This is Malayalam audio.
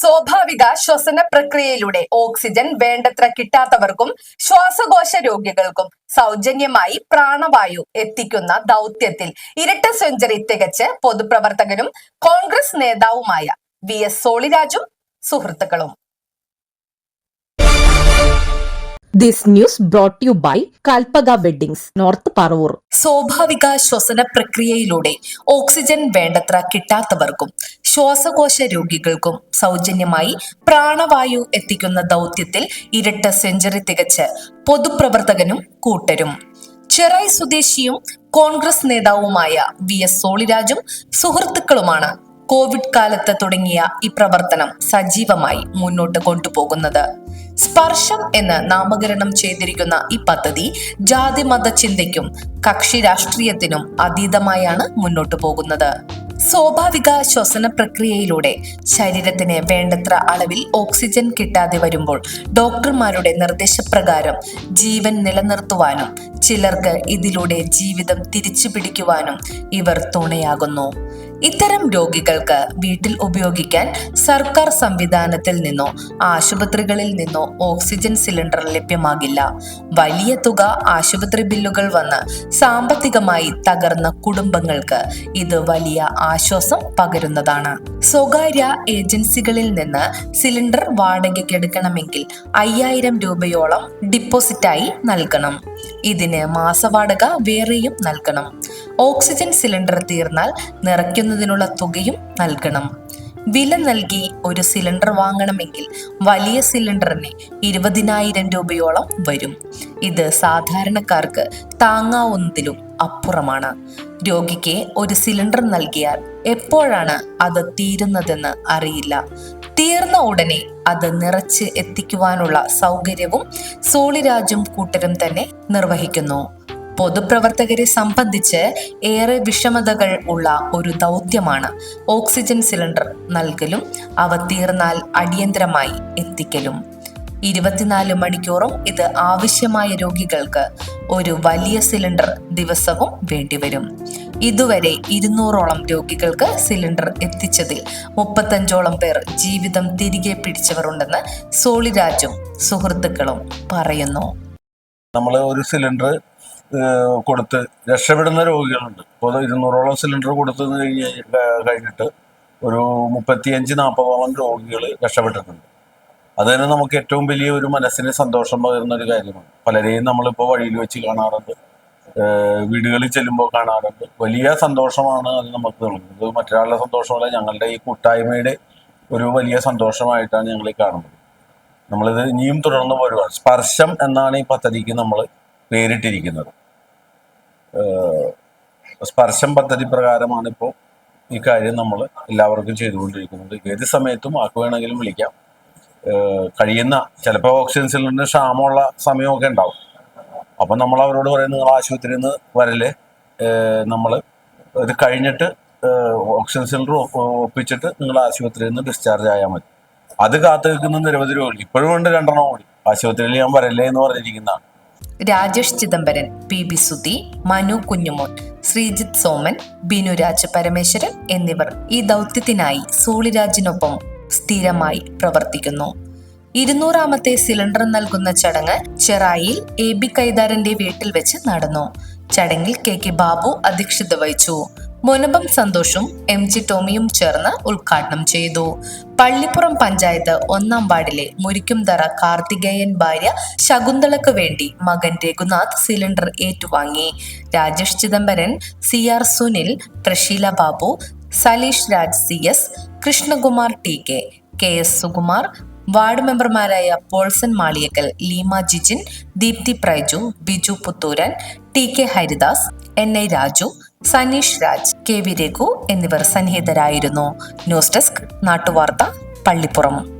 സ്വാഭാവിക ശ്വസന പ്രക്രിയയിലൂടെ ഓക്സിജൻ വേണ്ടത്ര കിട്ടാത്തവർക്കും ശ്വാസകോശ രോഗികൾക്കും സൗജന്യമായി പ്രാണവായു എത്തിക്കുന്ന ദൗത്യത്തിൽ ഇരട്ട സെഞ്ചുറി തികച്ച് പൊതുപ്രവർത്തകനും കോൺഗ്രസ് നേതാവുമായ വി എസ് സോളിരാജും സുഹൃത്തുക്കളും. This news brought you by by Kalpaga north Paravur. സ്വാഭാവിക ശ്വസന പ്രക്രിയയിലൂടെ ഓക്സിജൻ വേണ്ടത്ര കിട്ടാത്തവർക്കും ശ്വാസകോശ രോഗികൾക്കും സൗജന്യമായി പ്രാണവായു എത്തിക്കുന്ന ദൗത്യത്തിൽ ഇരട്ട സെഞ്ചുറി തികച്ച് പൊതുപ്രവർത്തകനും കൂട്ടരും ചെറായി സ്വദേശിയും കോൺഗ്രസ് നേതാവുമായ വി എസ് സോളിരാജും സുഹൃത്തുക്കളുമാണ് കോവിഡ് കാലത്ത് തുടങ്ങിയ ഈ പ്രവർത്തനം സജീവമായി മുന്നോട്ട് കൊണ്ടുപോകുന്നത് സ്പർശം എന്ന് നാമകരണം ചെയ്തിരിക്കുന്ന ഈ പദ്ധതി ജാതിമത ചിന്തയ്ക്കും കക്ഷി രാഷ്ട്രീയത്തിനും അതീതമായാണ് മുന്നോട്ടു പോകുന്നത്. സ്വാഭാവിക ശ്വസന പ്രക്രിയയിലൂടെ ശരീരത്തിന് വേണ്ടത്ര അളവിൽ ഓക്സിജൻ കിട്ടാതെ വരുമ്പോൾ ഡോക്ടർമാരുടെ നിർദ്ദേശപ്രകാരം ജീവൻ നിലനിർത്തുവാനും ചിലർക്ക് ഇതിലൂടെ ജീവിതം തിരിച്ചു പിടിക്കുവാനും ഇവർ തുണയാകുന്നു. ഇത്തരം രോഗികൾക്ക് വീട്ടിൽ ഉപയോഗിക്കാൻ സർക്കാർ സംവിധാനത്തിൽ നിന്നോ ആശുപത്രികളിൽ നിന്നോ ഓക്സിജൻ സിലിണ്ടർ ലഭ്യമാകില്ല. വലിയ തുക ആശുപത്രി ബില്ലുകൾ വന്ന് സാമ്പത്തികമായി തകർന്ന കുടുംബങ്ങൾക്ക് ഇത് വലിയ ആശ്വാസം പകരുന്നതാണ്. സ്വകാര്യ ഏജൻസികളിൽ നിന്ന് സിലിണ്ടർ വാടകയ്ക്ക് എടുക്കണമെങ്കിൽ അയ്യായിരം രൂപയോളം ഡിപ്പോസിറ്റായി നൽകണം. ഇതിന് മാസവാടക വേറെയും നൽകണം. ഓക്സിജൻ സിലിണ്ടർ തീർന്നാൽ നിറയ്ക്കുന്നതിനുള്ള തുകയും നൽകണം. വില നൽകി ഒരു സിലിണ്ടർ വാങ്ങണമെങ്കിൽ വലിയ സിലിണ്ടറിന് ഇരുപതിനായിരം രൂപയോളം വരും. ഇത് സാധാരണക്കാർക്ക് താങ്ങാവുന്നതിലും അപ്പുറമാണ്. രോഗിക്ക് ഒരു സിലിണ്ടർ നൽകിയാൽ എപ്പോഴാണ് അത് തീരുന്നതെന്ന് അറിയില്ല. തീർന്ന ഉടനെ അത് നിറച്ച് എത്തിക്കുവാനുള്ള സൗകര്യവും സോളിരാജും കൂട്ടരും തന്നെ നിർവഹിക്കുന്നു. പൊതുപ്രവർത്തകരെ സംബന്ധിച്ച് ഏറെ വിഷമതകൾ ഉള്ള ഒരു ദൗത്യമാണ് ഓക്സിജൻ സിലിണ്ടർ നൽകലും അവ തീർന്നാൽ അടിയന്തരമായി എത്തിക്കലും. ഇരുപത്തിനാല് മണിക്കൂറും ഇത് ആവശ്യമായ രോഗികൾക്ക് ഒരു വലിയ സിലിണ്ടർ ദിവസവും വേണ്ടിവരും. ഇതുവരെ ഇരുന്നൂറോളം രോഗികൾക്ക് സിലിണ്ടർ എത്തിച്ചതിൽ മുപ്പത്തഞ്ചോളം പേർ ജീവിതം തിരികെ പിടിച്ചവരുണ്ടെന്ന് സോളിരാജും സുഹൃത്തുക്കളും പറയുന്നു. നമ്മൾ ഒരു സിലിണ്ടർ കൊടുത്ത് രക്ഷപ്പെടുന്ന രോഗികളുണ്ട്. ഇപ്പോൾ ഇരുന്നൂറോളം സിലിണ്ടർ കൊടുത്തു കഴിഞ്ഞ് കഴിഞ്ഞിട്ട് ഒരു മുപ്പത്തിയഞ്ച് നാൽപ്പതോളം രോഗികൾ രക്ഷപ്പെട്ടിട്ടുണ്ട്. അത് തന്നെ നമുക്ക് ഏറ്റവും വലിയ ഒരു മനസ്സിന് സന്തോഷം പകരുന്ന ഒരു കാര്യമാണ്. പലരെയും നമ്മളിപ്പോൾ വഴിയിൽ വെച്ച് കാണാറുണ്ട്. വീടുകളിൽ ചെല്ലുമ്പോൾ കാണാറുണ്ട്. വലിയ സന്തോഷമാണ് അത് നമുക്ക് നൽകുന്നത്. മറ്റൊരാളുടെ സന്തോഷമല്ല ഞങ്ങളുടെ ഈ കൂട്ടായ്മയുടെ ഒരു വലിയ സന്തോഷമായിട്ടാണ് ഞങ്ങൾ കാണുന്നത്. നമ്മളിത് ഇനിയും തുടർന്ന് വരുവാണ് സ്പർശം എന്നാണ് ഈ പദ്ധതിക്ക് നമ്മൾ പേരിട്ടിരിക്കുന്നത്. സ്പർശം പദ്ധതി പ്രകാരമാണ് ഇപ്പോൾ ഈ കാര്യം നമ്മൾ എല്ലാവർക്കും ചെയ്തുകൊണ്ടിരിക്കുന്നത്. ഏത് സമയത്തും ആർക്ക് വേണമെങ്കിലും വിളിക്കാം. കഴിയുന്ന ചിലപ്പോൾ ഓക്സിജൻ സിലിണ്ടറിന് ക്ഷാമമുള്ള സമയമൊക്കെ ഉണ്ടാവും. അപ്പം നമ്മൾ അവരോട് പറയും നിങ്ങൾ ആശുപത്രിയിൽ നിന്ന് വരൽ. നമ്മൾ ഇത് കഴിഞ്ഞിട്ട് ഓക്സിജൻ സിലിണ്ടർ ഒപ്പിച്ചിട്ട് നിങ്ങൾ ആശുപത്രിയിൽ നിന്ന് ഡിസ്ചാർജ് ആയാൽ മതി. അത് കാത്തു നിൽക്കുന്ന നിരവധി രോഗികൾ ഇപ്പോഴും ഉണ്ട് രണ്ടെണ്ണം കൂടി. ആശുപത്രിയിൽ ഞാൻ വരല്ലേ എന്ന് പറഞ്ഞിരിക്കുന്നതാണ്. രാജേഷ് ചിദംബരൻ പി ബി സുധി മനു കുഞ്ഞുമോൻ ശ്രീജിത്ത് സോമൻ ബിനുരാജ് പരമേശ്വരൻ എന്നിവർ ഈ ദൗത്യത്തിനായി സോളിരാജിനൊപ്പം സ്ഥിരമായി പ്രവർത്തിക്കുന്നു. ഇരുന്നൂറാമത്തെ സിലിണ്ടർ നൽകുന്ന ചടങ്ങ് ചെറായിൽ എ ബി കൈതാരന്റെ വീട്ടിൽ വെച്ച് നടന്നു. ചടങ്ങിൽ കെ കെ ബാബു അധ്യക്ഷത വഹിച്ചു. മുനമ്പം സന്തോഷും എം ജി ടോമിയും ചേർന്ന് ഉദ്ഘാടനം ചെയ്തു. പള്ളിപ്പുറം പഞ്ചായത്ത് ഒന്നാം വാർഡിലെ മുരിക്കുംതറ കാർത്തികേയൻ ഭാര്യ ശകുന്തളക്ക് വേണ്ടി മകൻ രഘുനാഥ് സിലിണ്ടർ ഏറ്റുവാങ്ങി. Rajesh Chidambaran C R Sunil Prasheela Babu Saleesh Raj C S Krishnakumar T K K S Sukumar ward മെമ്പർമാരായ Paulson Maliyakkal Leema Jijin Deepthi Praiju Biju Puthooran T K Haridas N I Raju Saneesh Raj K V Raghu എന്നിവർ സന്നിഹിതരായിരുന്നു. ന്യൂസ് ഡെസ്ക് നാട്ടുവാർത്ത പള്ളിപ്പുറം.